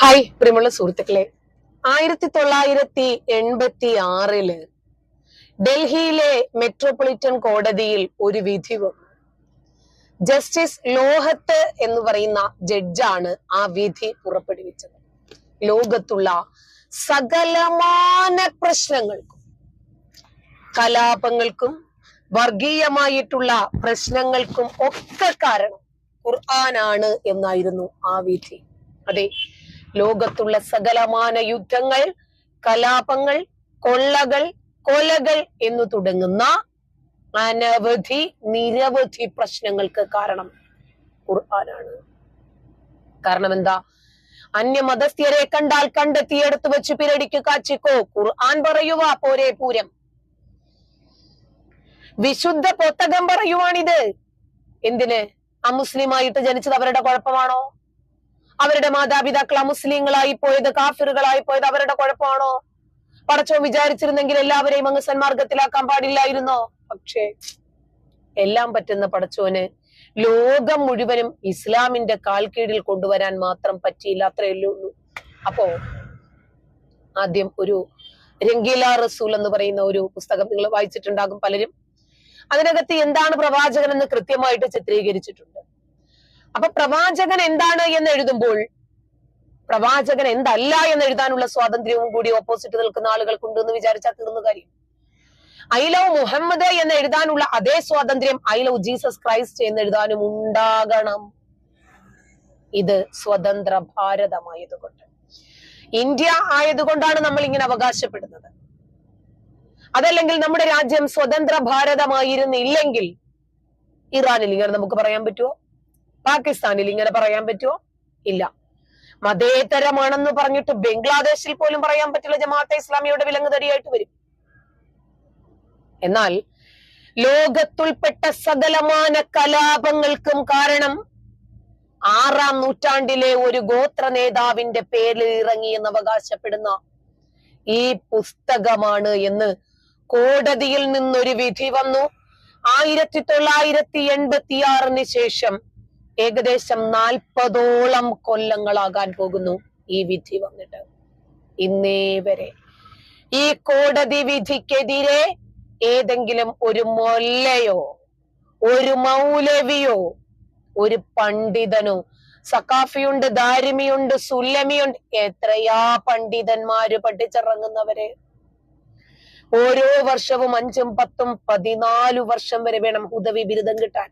Hi പ്രിയമുള്ള സുഹൃത്തുക്കളെ. ആയിരത്തി തൊള്ളായിരത്തി എൺപത്തി ആറിൽ ഡൽഹിയിലെ മെട്രോപൊളിറ്റൻ കോടതിയിൽ ഒരു വിധി വന്നു ജസ്റ്റിസ് ലോഹത്ത് എന്ന് പറയുന്ന ജഡ്ജാണ് ആ വിധി പുറപ്പെടുവിച്ചത്. ലോകത്തുള്ള സകലമാന പ്രശ്നങ്ങൾക്കും കലാപങ്ങൾക്കും വർഗീയമായിട്ടുള്ള പ്രശ്നങ്ങൾക്കും ഒക്കെ കാരണം ഖുർആനാണ് എന്നായിരുന്നു ആ വിധി. അതെ ലോകത്തുള്ള സകലമാന യുദ്ധങ്ങൾ കലാപങ്ങൾ കൊള്ളകൾ കൊലകൾ എന്നു തുടങ്ങുന്ന അനവധി നിരവധി പ്രശ്നങ്ങൾക്ക് കാരണം ഖുർആനാണ്. കാരണം എന്താ? അന്യമതസ്ഥ്യരെ കണ്ടാൽ കണ്ടെത്തിയെടുത്ത് വെച്ച് പിരടിക്ക് കാച്ചിക്കോ. ഖുർആൻ പറയുക പോരെ പൂരം. വിശുദ്ധ പൊത്തകം പറയുവാണിത്. എന്തിന്? അമുസ്ലിമായിട്ട് ജനിച്ചത് അവരുടെ കുഴപ്പമാണോ? അവരുടെ മാതാപിതാക്കൾ അമുസ്ലിങ്ങളായി പോയത് കാഫിറുകളായി പോയത് അവരുടെ കുഴപ്പമാണോ? പടച്ചോ വിചാരിച്ചിരുന്നെങ്കിൽ എല്ലാവരെയും അങ്ങ് സന്മാർഗത്തിലാക്കാൻ പാടില്ലായിരുന്നോ? പക്ഷേ എല്ലാം പറ്റുന്ന പടച്ചോന് ലോകം മുഴുവനും ഇസ്ലാമിന്റെ കാൽക്കീഴിൽ കൊണ്ടുവരാൻ മാത്രം പറ്റിയില്ല അത്രയല്ലേ ഉള്ളൂ. അപ്പോ ആദ്യം ഒരു രംഗീല റസൂൽ എന്ന് പറയുന്ന ഒരു പുസ്തകം നിങ്ങൾ വായിച്ചിട്ടുണ്ടാകും പലരും. അതിനകത്ത് എന്താണ് പ്രവാചകൻ എന്ന് കൃത്യമായിട്ട് ചിത്രീകരിച്ചിട്ടുണ്ട്. അപ്പൊ പ്രവാചകൻ എന്താണ് എന്ന് എഴുതുമ്പോൾ പ്രവാചകൻ എന്തല്ല എന്ന് എഴുതാനുള്ള സ്വാതന്ത്ര്യവും കൂടി ഓപ്പോസിറ്റ് നിൽക്കുന്ന ആളുകൾക്കുണ്ട് എന്ന് വിചാരിച്ചാൽ തീർന്നു കാര്യം. ഐ ലവ് മുഹമ്മദ് എന്ന് എഴുതാനുള്ള അതേ സ്വാതന്ത്ര്യം ഐ ലവ് ജീസസ് ക്രൈസ്റ്റ് എന്ന് എഴുതാനും ഉണ്ടാകണം. ഇത് സ്വതന്ത്ര ഭാരതമായതുകൊണ്ട്. ഇന്ത്യ ആയതുകൊണ്ടാണ് നമ്മൾ ഇങ്ങനെ അവകാശപ്പെടുന്നത്. അതല്ലെങ്കിൽ നമ്മുടെ രാജ്യം സ്വതന്ത്ര ഭാരതമായിരുന്നില്ലെങ്കിൽ ഇറാനിൽ ഇങ്ങനെ നമുക്ക് പറയാൻ പറ്റുമോ പാകിസ്ഥാനിൽ ഇങ്ങനെ പറയാൻ പറ്റുമോ ഇല്ല. മതേതരമാണെന്ന് പറഞ്ഞിട്ട് ബംഗ്ലാദേശിൽ പോലും പറയാൻ പറ്റില്ല ജമാഅത്തെ ഇസ്ലാമിയുടെ വിലങ്ങ് തടിയായിട്ട് വരും. എന്നാൽ ലോകത്തുൾപ്പെട്ട സകലമാന കലാപങ്ങൾക്കും കാരണം ആറാം നൂറ്റാണ്ടിലെ ഒരു ഗോത്ര നേതാവിന്റെ പേരിൽ ഇറങ്ങി എന്ന് അവകാശപ്പെടുന്ന ഈ പുസ്തകമാണ് എന്ന് കോടതിയിൽ നിന്നൊരു വിധി വന്നു. ആയിരത്തി തൊള്ളായിരത്തി എൺപത്തിയാറിന് ശേഷം ഏകദേശം നാൽപ്പതോളം കൊല്ലങ്ങളാകാൻ പോകുന്നു ഈ വിധി വന്നിട്ട്. ഇന്നേ വരെ ഈ കോടതി വിധിക്കെതിരെ ഏതെങ്കിലും ഒരു മൊല്ലയോ ഒരു മൗലവിയോ ഒരു പണ്ഡിതനോ സക്കാഫിയുണ്ട് ദാരിമിയുണ്ട് സുല്ലമിയുണ്ട് എത്രയാ പണ്ഡിതന്മാര് പഠിച്ചിറങ്ങുന്നവര്? ഓരോ വർഷവും അഞ്ചും പത്തും പതിനാലു വർഷം വരെ വേണം ഹുദവി ബിരുദം കിട്ടാൻ.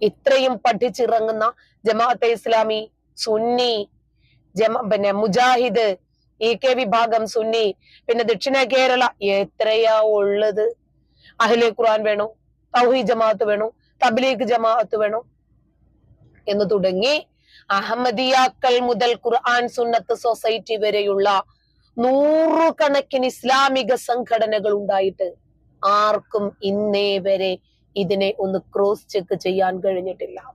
ഇത്രയും പഠിച്ചിറങ്ങുന്ന ജമാഅത്തെ ഇസ്ലാമി സുന്നി ജമ പിന്നെ മുജാഹിദ് ഇ കെ വിഭാഗം സുന്നി പിന്നെ ദക്ഷിണ കേരള എത്രയാ ഉള്ളത്? അഹ്ലെ ഖുർആൻ വേണു തൗഹി ജമാഅത്ത് വേണു തബ്ലീഗ് ജമാഅത്ത് വേണു. എന്ന് തുടങ്ങി അഹമ്മദിയാക്കൾ മുതൽ ഖുർആൻ സുന്നത്ത് സൊസൈറ്റി വരെയുള്ള നൂറുകണക്കിന് ഇസ്ലാമിക സംഘടനകൾ ഉണ്ടായിട്ട് ആർക്കും ഇന്നേ വരെ ഇതിനെ ഒന്ന് ക്രോസ് ചെക്ക് ചെയ്യാൻ കഴിഞ്ഞിട്ടില്ല.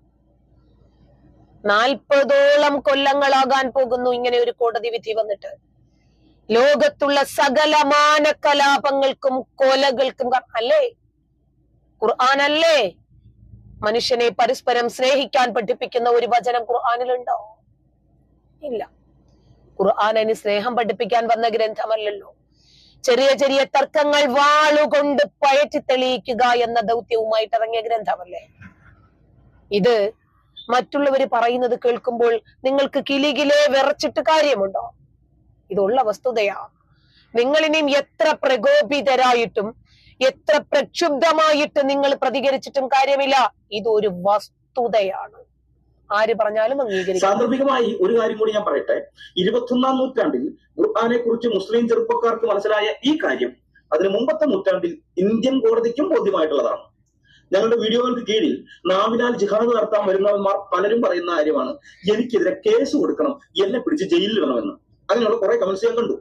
നാൽപ്പതോളം കൊല്ലങ്ങളാകാൻ പോകുന്നു ഇങ്ങനെ ഒരു കോടതി വിധി വന്നിട്ട്. ലോകത്തുള്ള സകലമാന കലാപങ്ങൾക്കും കൊലകൾക്കും അല്ലേ? ഖുർആാനല്ലേ? മനുഷ്യനെ പരസ്പരം സ്നേഹിക്കാൻ പഠിപ്പിക്കുന്ന ഒരു വചനം ഖുർആാനിലുണ്ടോ? ഇല്ല. ഖുർആാനിന് സ്നേഹം പഠിപ്പിക്കാൻ വന്ന ഗ്രന്ഥമല്ലല്ലോ. ചെറിയ ചെറിയ തർക്കങ്ങൾ വാളുകൊണ്ട് പയറ്റി തെളിയിക്കുക എന്ന ദൗത്യവുമായിട്ട് ഇറങ്ങിയ ഗ്രന്ഥമല്ലേ? ഇത് മറ്റുള്ളവർ പറയുന്നത് കേൾക്കുമ്പോൾ നിങ്ങൾക്ക് കിലികിലെ വിറച്ചിട്ട് കാര്യമുണ്ടോ? ഇതുള്ള വസ്തുതയാ. നിങ്ങൾ ഇനിയും എത്ര പ്രകോപിതരായിട്ടും എത്ര പ്രക്ഷുബ്ധമായിട്ട് നിങ്ങൾ പ്രതികരിച്ചിട്ടും കാര്യമില്ല. ഇതൊരു വസ്തുതയാണ്. ആര് പറഞ്ഞാലും അംഗീകരിക്കും. സാന്ദർഭികമായി ഒരു കാര്യം കൂടി ഞാൻ പറയട്ടെ. ഇരുപത്തൊന്നാം നൂറ്റാണ്ടിൽ ഖുർആാനെ കുറിച്ച് മുസ്ലിം ചെറുപ്പക്കാർക്ക് മനസ്സിലായ ഈ കാര്യം അതിന് മുമ്പത്തെ നൂറ്റാണ്ടിൽ ഇന്ത്യൻ കോടതിക്കും ബോധ്യമായിട്ടുള്ളതാണ്. ഞങ്ങളുടെ വീഡിയോകൾക്ക് കീഴിൽ നാവിനാൽ ജിഹാദ് നടത്താൻ വരുന്നവന്മാർ പലരും പറയുന്ന കാര്യമാണ് എനിക്കെതിരെ കേസ് കൊടുക്കണം എന്നെ പിടിച്ച് ജയിലിൽ വേണമെന്ന് അങ്ങനെയുള്ള കുറെ കമന്റ്സ് ഞാൻ കണ്ടു.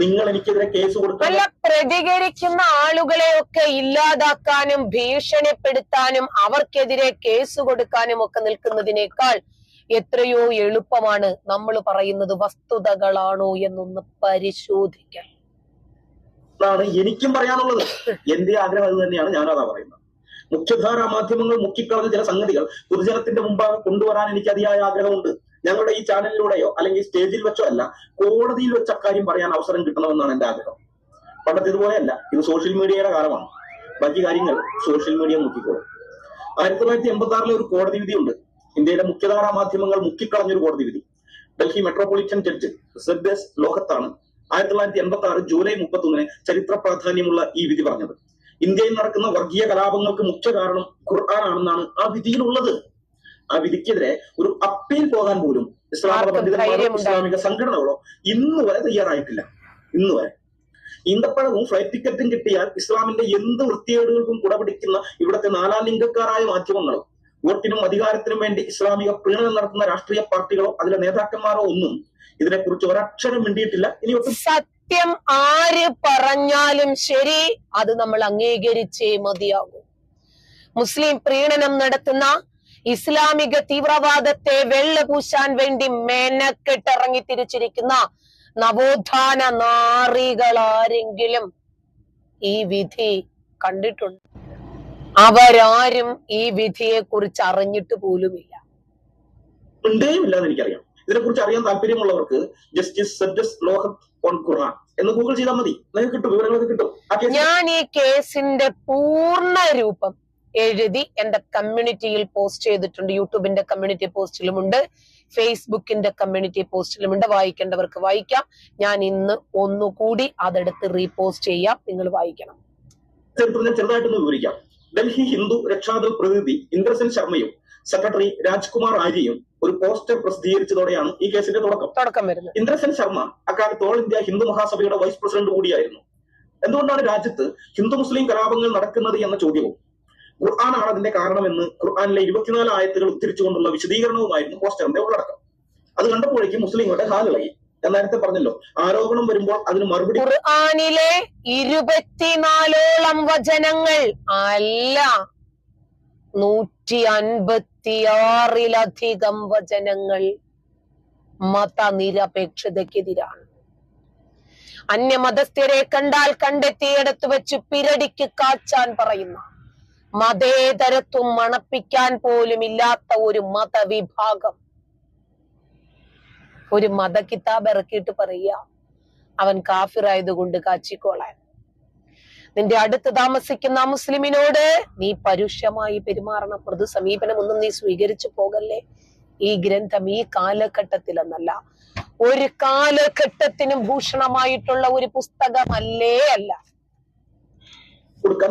നിങ്ങൾ എനിക്കെതിരെ കേസ് കൊടുക്കുക പ്രതികരിക്കുന്ന ആളുകളെയൊക്കെ ഇല്ലാതാക്കാനും ഭീഷണിപ്പെടുത്താനും അവർക്കെതിരെ കേസ് കൊടുക്കാനും ഒക്കെ നിൽക്കുന്നതിനേക്കാൾ എത്രയോ എളുപ്പമാണ് നമ്മൾ പറയുന്നത് വസ്തുതകളാണോ എന്നൊന്ന് പരിശോധിക്കാൻ എന്നാണ് എനിക്കും പറയാനുള്ളത്. എന്റെ ആഗ്രഹം അത് തന്നെയാണ് ഞാനതാ പറയുന്നത്. മുഖ്യധാരാ മാധ്യമങ്ങൾ മുക്കിക്കളഞ്ഞ ചില സംഗതികൾ പൊതുജനത്തിന്റെ മുമ്പാകെ കൊണ്ടുവരാൻ എനിക്ക് അതിയായ ആഗ്രഹമുണ്ട്. ഞങ്ങളുടെ ഈ ചാനലിലൂടെയോ അല്ലെങ്കിൽ സ്റ്റേജിൽ വെച്ചോ അല്ല കോടതിയിൽ വെച്ച അക്കാര്യം പറയാൻ അവസരം കിട്ടണമെന്നാണ് എന്റെ ആഗ്രഹം. പണ്ടത്തെ ഇതുപോലെയല്ല ഇത് സോഷ്യൽ മീഡിയയുടെ കാലമാണ്. ബാക്കി കാര്യങ്ങൾ സോഷ്യൽ മീഡിയ നോക്കിക്കോളും ആയിരത്തി തൊള്ളായിരത്തി എൺപത്തി ആറിലെ ഒരു കോടതി വിധിയുണ്ട്. ഇന്ത്യയിലെ മുഖ്യധാരാ മാധ്യമങ്ങൾ മുക്കിക്കളഞ്ഞൊരു കോടതി വിധി. ഡൽഹി മെട്രോപൊളിറ്റൻ ജഡ്ജ് സെദ്ദേശ് ലോഹത്താണ് ആയിരത്തി തൊള്ളായിരത്തി എൺപത്തി ആറ് ജൂലൈ മുപ്പത്തി ഒന്നിന് ചരിത്ര പ്രാധാന്യമുള്ള ഈ വിധി പറഞ്ഞത്. ഇന്ത്യയിൽ നടക്കുന്ന വർഗീയ കലാപങ്ങൾക്ക് മുഖ്യ കാരണം ഖുർആനാണെന്നാണ് ആ വിധിയിലുള്ളത്. ആ വിധിക്കെതിരെ ഒരു അപ്പീൽ പോകാൻ പോലും ഇസ്ലാമിക പണ്ഡിതന്മാരോ ഇസ്ലാമിക സംഘടനകളോ ഇന്ന് വരെ തയ്യാറായിട്ടില്ല. ഇന്ന് വരെ. ഈന്തപ്പഴവും ഫ്ലൈറ്റ് ടിക്കറ്റും കിട്ടിയാൽ ഇസ്ലാമിന്റെ എന്ത് വൃത്തികേടുകൾക്കും കുടപിടിക്കുന്ന ഇവിടുത്തെ നാലാം ലിംഗക്കാരായ മാധ്യമങ്ങളും വോട്ടിനും അധികാരത്തിനും വേണ്ടി ഇസ്ലാമിക പ്രീണനം നടത്തുന്ന രാഷ്ട്രീയ പാർട്ടികളോ അതിലെ നേതാക്കന്മാരോ ഒന്നും ഇതിനെക്കുറിച്ച് ഒരക്ഷരം മിണ്ടിയിട്ടില്ല. ഇനി ഒട്ടും സത്യം ആര് പറഞ്ഞാലും ശരി അത് നമ്മൾ അംഗീകരിച്ചേ മതിയാകൂ. മുസ്ലിം പ്രീണനം നടത്തുന്ന ഇസ്ലാമിക തീവ്രവാദത്തെ വെള്ളപൂശാൻ വേണ്ടി മെനക്കെട്ടിറങ്ങി തിരിച്ചിരിക്കുന്ന നവോത്ഥാന നാറികളാരെങ്കിലും ഈ വിധി കണ്ടിട്ടുണ്ട്? അവരാരും ഈ വിധിയെ കുറിച്ച് അറിഞ്ഞിട്ട് പോലുമില്ല. ഇതിനെ ഇതിനെക്കുറിച്ച് അറിയാൻ താല്പര്യമുള്ളവർക്ക് ജസ്റ്റിസ് സജ്ജസ് ലോഹത് ഓൺ ഖുർആൻ എന്ന് ഗൂഗിൾ ചെയ്താൽ മതി. നിങ്ങൾക്ക് കിട്ടും വിവരങ്ങളൊക്കെ കിട്ടും. ഞാൻ ഈ കേസിന്റെ പൂർണ രൂപം എഴുതി എന്റെ കമ്മ്യൂണിറ്റിയിൽ പോസ്റ്റ് ചെയ്തിട്ടുണ്ട്. യൂട്യൂബിന്റെ കമ്മ്യൂണിറ്റി പോസ്റ്റിലുമുണ്ട് ഫേസ്ബുക്കിന്റെ കമ്മ്യൂണിറ്റി പോസ്റ്റിലുമുണ്ട് വായിക്കേണ്ടവർക്ക് വായിക്കാം. ഞാൻ ഇന്ന് ഒന്നുകൂടി അതെടുത്ത് റീപോസ്റ്റ് ചെയ്യാം. നിങ്ങൾ വായിക്കണം. ചെറുതായിട്ടൊന്ന് വിവരിക്കാം. ഡൽഹി ഹിന്ദു രക്ഷാദൽ പ്രതിനിധി ഇന്ദ്രസെൻ ശർമ്മയും സെക്രട്ടറി രാജ്കുമാർ ആര്യയും ഒരു പോസ്റ്റർ പ്രസിദ്ധീകരിച്ചതോടെയാണ് ഈ കേസിന്റെ തുടക്കം. തുടക്കം വരുന്നത്. ഇന്ദ്രസെൻ ശർമ്മ അക്കാലത്ത് ഓൾ ഇന്ത്യ ഹിന്ദു മഹാസഭയുടെ വൈസ് പ്രസിഡന്റ് കൂടിയായിരുന്നു. എന്തുകൊണ്ടാണ് രാജ്യത്ത് ഹിന്ദു മുസ്ലിം കലാപങ്ങൾ നടക്കുന്നത് എന്ന ചോദ്യവും ഖുർആനാണ് അതിന്റെ കാരണമെന്ന് ഖുർആാനിലെ ഇരുപത്തിനാല് ആയത്തുകൾ ഉദ്ധരിച്ചുകൊണ്ടുള്ള വിശദീകരണവുമായിരുന്നു പോസ്റ്ററിന്റെ ഉള്ളടക്കം അത് കണ്ടപ്പോഴേക്കും മുസ്ലിങ്ങളുടെ ഹാലിളകി ഞാൻ നേരത്തെ പറഞ്ഞല്ലോ ആരോപണം വരുമ്പോൾ അതിന് മറുപടി ഖുർആാനിലെ ഇരുപത്തിനാലോളം വചനങ്ങൾ അല്ല നൂറ്റി അൻപത്തിയാറിലധികം വചനങ്ങൾ മതനിരപേക്ഷതയ്ക്കെതിരാണ്. അന്യമതസ്ഥരെ കണ്ടാൽ കണ്ടെത്തിയിടത്ത് വെച്ച് പിരടിക്ക് കാച്ചാൻ പറയുന്ന മതേതരത്വം മണപ്പിക്കാൻ പോലും ഇല്ലാത്ത ഒരു മതവിഭാഗം. ഒരു മത കിതാബ് ഇറക്കിയിട്ട് പറയുക അവൻ കാഫിറായതുകൊണ്ട് കാച്ചിക്കോളാൻ. നിന്റെ അടുത്ത് താമസിക്കുന്ന മുസ്ലിമിനോട് നീ പരുഷമായി പെരുമാറണം. മൃദു സമീപനമൊന്നും നീ സ്വീകരിച്ചു പോകല്ലേ? ഈ ഗ്രന്ഥം ഈ കാലഘട്ടത്തിലെന്നല്ല. ഒരു കാലഘട്ടത്തിനും ഭൂഷണമായിട്ടുള്ള ഒരു പുസ്തകമല്ലേ അല്ല.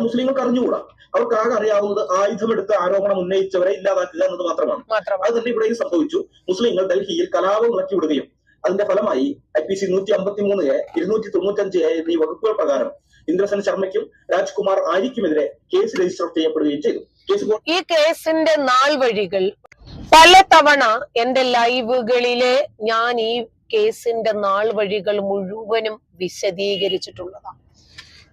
മുസ്ലിങ്ങൾക്ക് അറിഞ്ഞുകൂടാ? അവർക്ക് ആകെ അറിയാവുന്നത് ആയുധമെടുത്ത് ആരോപണം ഉന്നയിച്ചവരെ ഇല്ലാതാക്കുക എന്നത് മാത്രമാണ്. അത് തന്നെ ഇവിടെയും സംഭവിച്ചു. മുസ്ലിങ്ങൾ ഡൽഹിയിൽ കലാപം ഇറക്കി വിടുകയും അതിന്റെ ഫലമായി ഐ പി സി നൂറ്റി അമ്പത്തി മൂന്ന് എ ഇരുന്നൂറ്റി തൊണ്ണൂറ്റഞ്ച് എ എന്നീ വകുപ്പുകൾ പ്രകാരം ഇന്ദ്രസൻ ശർമ്മയ്ക്കും രാജ്കുമാർ ആര്യയ്ക്കുമെതിരെ കേസ് രജിസ്റ്റർ ചെയ്യപ്പെടുകയും ചെയ്തു. കേസ് ഈ കേസിന്റെ നാൾ വഴികൾ പല തവണ എന്റെ ലൈവുകളിൽ ഞാൻ ഈ കേസിന്റെ നാൾ വഴികൾ മുഴുവനും വിശദീകരിച്ചിട്ടുള്ളതാണ്.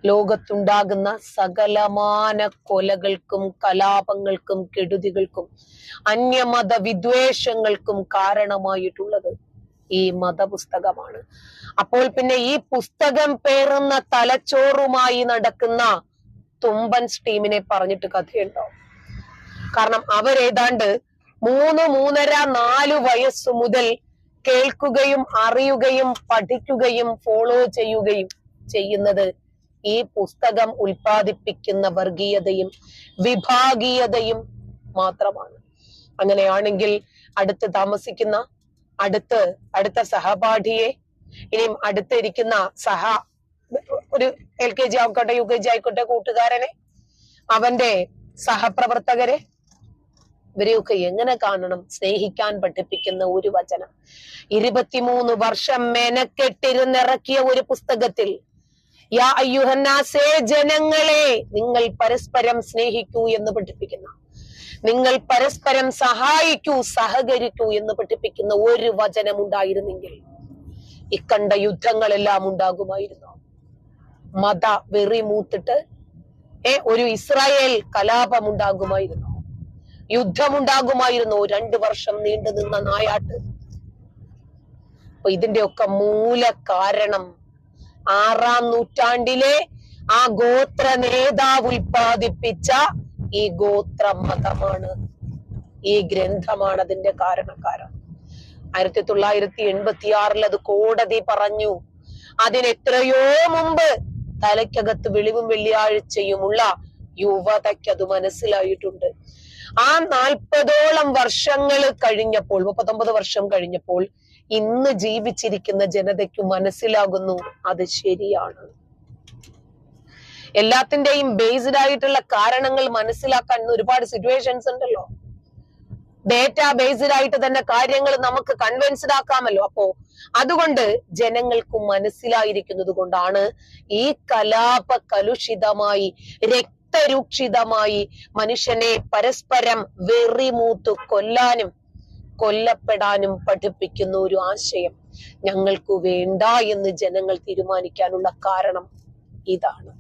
ലോകത്തുണ്ടാകുന്ന സകലമാന കൊലകൾക്കും കലാപങ്ങൾക്കും കെടുതികൾക്കും അന്യമത വിദ്വേഷങ്ങൾക്കും കാരണമായിട്ടുള്ളത് ഈ മതപുസ്തകമാണ്. അപ്പോൾ പിന്നെ ഈ പുസ്തകം പേറുന്ന തലച്ചോറുമായി നടക്കുന്ന തുമ്പൻ ടീമിനെ പറഞ്ഞിട്ട് കഥയുണ്ടോ? കാരണം അവരേതാണ്ട് മൂന്ന് മൂന്നര നാല് വയസ്സു മുതൽ കേൾക്കുകയും അറിയുകയും പഠിക്കുകയും ഫോളോ ചെയ്യുകയും ചെയ്യുന്നത് ഈ പുസ്തകം ഉൽപ്പാദിപ്പിക്കുന്ന വർഗീയതയും വിഭാഗീയതയും മാത്രമാണ്. അങ്ങനെയാണെങ്കിൽ അടുത്ത് താമസിക്കുന്ന അടുത്ത് അടുത്ത സഹപാഠിയെ ഇനിയും അടുത്തിരിക്കുന്ന സഹ ഒരു എൽ കെ ജി ആയിക്കോട്ടെ യു കെ ജി ആയിക്കോട്ടെ കൂട്ടുകാരനെ അവന്റെ സഹപ്രവർത്തകരെ ഇവരെയൊക്കെ എങ്ങനെ കാണണം? സ്നേഹിക്കാൻ പഠിപ്പിക്കുന്ന ഒരു വചനം. ഇരുപത്തിമൂന്ന് വർഷം മെനക്കെട്ടിരുന്നിറക്കിയ ഒരു പുസ്തകത്തിൽ ജനങ്ങളെ നിങ്ങൾ പരസ്പരം സ്നേഹിക്കൂ എന്ന് പഠിപ്പിക്കുന്ന. നിങ്ങൾ പരസ്പരം സഹായിക്കൂ സഹകരിക്കൂ എന്ന് പഠിപ്പിക്കുന്ന ഒരു വചനം ഉണ്ടായിരുന്നെങ്കിൽ ഇക്കണ്ട യുദ്ധങ്ങളെല്ലാം ഉണ്ടാകുമായിരുന്നു? മത വെറി മൂത്തിട്ട് ഏ ഒരു ഇസ്രായേൽ കലാപം ഉണ്ടാകുമായിരുന്നു? യുദ്ധമുണ്ടാകുമായിരുന്നു? രണ്ടു വർഷം നീണ്ടു നിന്ന നായാട്ട്. അപ്പൊ ഇതിന്റെയൊക്കെ മൂല കാരണം ആറാം നൂറ്റാണ്ടിലെ ആ ഗോത്ര നേതാവ് ഉൽപ്പാദിപ്പിച്ച ഈ ഗോത്ര മതമാണ്. ഈ ഗ്രന്ഥമാണ് അതിന്റെ കാരണക്കാരൻ ആയിരത്തി തൊള്ളായിരത്തി എൺപത്തി ആറിൽ അത് കോടതി പറഞ്ഞു. അതിനെത്രയോ മുമ്പ് തലയ്ക്കകത്ത് വെളിവും വെള്ളിയാഴ്ചയുമുള്ള യുവതയ്ക്ക് അത് മനസ്സിലായിട്ടുണ്ട്. ആ നാൽപ്പതോളം വർഷങ്ങൾ കഴിഞ്ഞപ്പോൾ മുപ്പത്തൊമ്പത് വർഷം കഴിഞ്ഞപ്പോൾ ഇന്ന് ജീവിച്ചിരിക്കുന്ന ജനതയ്ക്ക് മനസ്സിലാകുന്നു അത് ശരിയാണ്. എല്ലാത്തിന്റെയും ബേസ്ഡ് ആയിട്ടുള്ള കാരണങ്ങൾ മനസ്സിലാക്കാൻ ഒരുപാട് സിറ്റുവേഷൻസ് ഉണ്ടല്ലോ. ഡേറ്റ ബേസ്ഡ് ആയിട്ട് തന്നെ കാര്യങ്ങൾ നമുക്ക് കൺവിൻസ്ഡ് ആക്കാമല്ലോ. അപ്പോ അതുകൊണ്ട് ജനങ്ങൾക്ക് മനസ്സിലായിരിക്കുന്നത് കൊണ്ടാണ് ഈ കലാപ കലുഷിതമായി രക്തരൂക്ഷിതമായി മനുഷ്യനെ പരസ്പരം വെറിമൂത്ത് കൊല്ലാനും കൊല്ലപ്പെടാനും പഠിപ്പിക്കുന്ന ഒരു ആശയം ഞങ്ങൾക്ക് വേണ്ട എന്ന് ജനങ്ങൾ തീരുമാനിക്കാനുള്ള കാരണം ഇതാണ്.